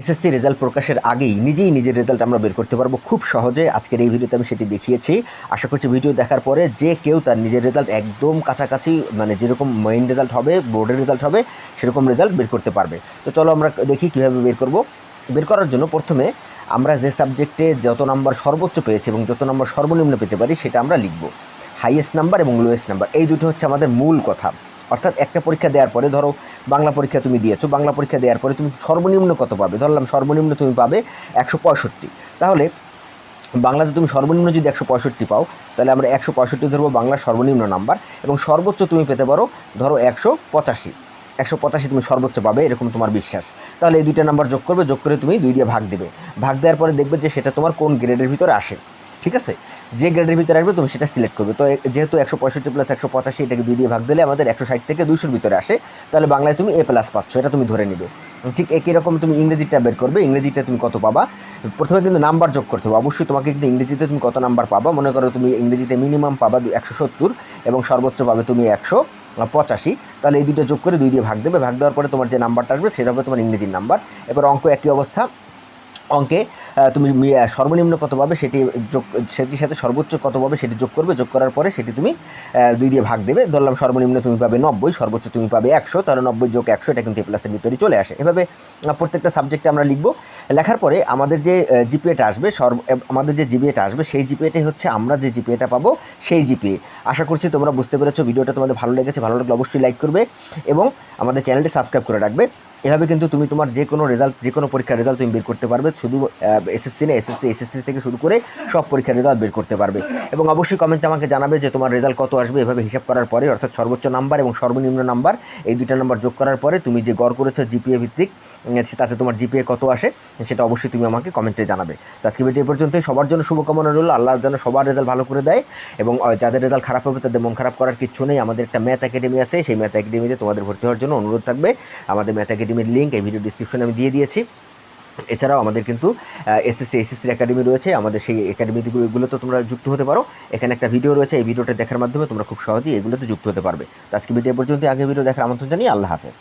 SSC result প্রকাশের আগেই নিজেই নিজের রেজাল্ট আমরা বের করতে পারব খুব সহজে। আজকের এই ভিডিওতে আমি সেটি দেখিয়েছি। আশা করছি ভিডিও দেখার পরে যে কেউ তার নিজের রেজাল্ট একদম কাছাকাছি মানে যেরকম মেইন রেজাল্ট হবে বোর্ডের রেজাল্ট হবে, সেরকম রেজাল্ট বের করতে পারবে। তো চলো আমরা দেখি কীভাবে বের করব। বের করার জন্য প্রথমে আমরা যে সাবজেক্টে যত নাম্বার সর্বোচ্চ পেয়েছি এবং যত নাম্বার সর্বনিম্ন পেতে পারি, সেটা আমরা লিখব। হাইয়েস্ট নাম্বার এবং লোয়েস্ট নাম্বার এই দুটো হচ্ছে আমাদের মূল কথা। অর্থাৎ একটা পরীক্ষা দেওয়ার পরে ধরো বাংলা পরীক্ষা তুমি দিয়েছ, বাংলা পরীক্ষা দেওয়ার পরে তুমি সর্বনিম্ন কত পাবে? ধরলাম সর্বনিম্ন তুমি পাবে একশো পঁয়ষট্টি। তাহলে বাংলাতে তুমি সর্বনিম্ন যদি একশো পঁয়ষট্টি পাও, তাহলে আমরা একশো পঁয়ষট্টি ধরবো বাংলার সর্বনিম্ন নাম্বার এবং সর্বোচ্চ তুমি পেতে পারো ধরো একশো পঁচাশি। একশো পঁচাশি তুমি সর্বোচ্চ পাবে, এরকম তোমার বিশ্বাস। তাহলে এই দুইটা নাম্বার যোগ করবে, যোগ করে তুমি দুই দিয়ে ভাগ দেবে। ভাগ দেওয়ার পরে দেখবে যে সেটা তোমার কোন গ্রেডের ভিতরে আসে। ঠিক আছে? যে গ্রেডের ভিতরে আসবে তুমি সেটা সিলেক্ট করবে। তো যেহেতু একশো পঁয়ষট্টি প্লাস একশো পঁচাশি এটাকে দুই দিয়ে ভাগ দিলে আমাদের একশো ষাট থেকে দুইশোর ভিতরে আসে, তাহলে বাংলায় তুমি এ প্লাস পাচ্ছ, এটা তুমি ধরে নিবে। ঠিক একই রকম তুমি ইংরেজিটা বের করবে ইংরেজিটা তুমি কত পাবা? প্রথমে কিন্তু নাম্বার যোগ করতে হবে। অবশ্যই তোমাকে কিন্তু ইংরেজিতে তুমি কত নাম্বার পাবা? মনে করো তুমি ইংরেজিতে মিনিমাম পাবা একশো সত্তর এবং সর্বোচ্চ পাবে তুমি একশো পঁচাশি। তাহলে এই দুটো যোগ করে দুই দিয়ে ভাগ দেবে। ভাগ দেওয়ার পরে তোমার যে নাম্বারটা আসবে, সেটা হবে তোমার ইংরেজির নাম্বার এবার অঙ্ক একই অবস্থা। অঙ্কে তুমি সর্বনিম্ন কত পাবে সেটি যোগ, সেটির সাথে সর্বোচ্চ কত পাবে সেটি যোগ করবে, যোগ করার পরে সেটি তুমি দুই দিয়ে ভাগ দেবে। ধরলাম সর্বনিম্ন তুমি পাবে নব্বই, সর্বোচ্চ তুমি পাবে একশো, তাহলে নব্বই যোগ একশো, এটা কিন্তু এ প্লাসের ভিতরে চলে আসে। এভাবে প্রত্যেকটা সাবজেক্টে আমরা লিখব। লেখার পরে আমাদের যে জিপিএটা আসবে, সর্ব আমাদের যে জিপিএটা আসবে, সেই জিপিএটাই হচ্ছে আমরা যে জিপিএটা পাবো, সেই জিপিএ আশা করছি তোমরা বুঝতে পেরেছ, ভিডিওটা তোমাদের ভালো লেগেছে, ভালো লাগলে অবশ্যই লাইক করবে এবং আমাদের চ্যানেলটি সাবস্ক্রাইব করে রাখবে। এভাবে কিন্তু তুমি তোমার যে কোনো রেজাল্ট যে কোনো পরীক্ষার রেজাল্ট তুমি বের করতে পারবে, শুধু এসএসসি না এসএসসি এসএসসি থেকে শুরু করে সব পরীক্ষার রেজাল্ট বের করতে পারবে। এবং অবশ্যই কমেন্টে আমাকে জানাবে যে তোমার রেজাল্ট কত আসবে, এভাবে হিসাব করার পরে, অর্থাৎ সর্বোচ্চ নাম্বার এবং সর্বনিম্ন নাম্বার এই দুইটা নাম্বার যোগ করার পরে তুমি যে গড় করেছ জিপিএ ভিত্তিক তাতে তোমার জিপিএ কত আসে, সেটা অবশ্যই তুমি আমাকে কমেন্টে জানাবে। তো আজকে ভিডিও পর্যন্তই। সবার জন্য শুভকামনা রইল। আল্লাহ যেন সবার রেজাল্ট ভালো করে দেয় এবং যাদের রেজাল্ট খারাপ হবে, তাদের মন খারাপ করার কিচ্ছু নেই। আমাদের একটা ম্যাথ একাডেমি আছে। সেই ম্যাথ একাডেমিতে তোমাদের ভর্তি হওয়ার জন্য অনুরোধ থাকবে। আমাদের ম্যাথ একাডেমির লিঙ্ক এই ভিডিও ডিসক্রিপশনে আমি দিয়ে দিয়েছি। এছাড়াও আমাদের কিন্তু এসএসসি এসএসসির একাডেমি রয়েছে। আমাদের সেই একাডেমিগুলোতে তোমরা যুক্ত হতে পারো। এখানে একটা ভিডিও রয়েছে, এই ভিডিওটা দেখার মাধ্যমে তোমরা খুব সহজেই এগুলোতে যুক্ত হতে পারবে। তো আজকে ভিডিও পর্যন্ত আগে ভিডিও দেখার আমন্ত্রণ জানিয়ে আল্লাহ হাফেজ।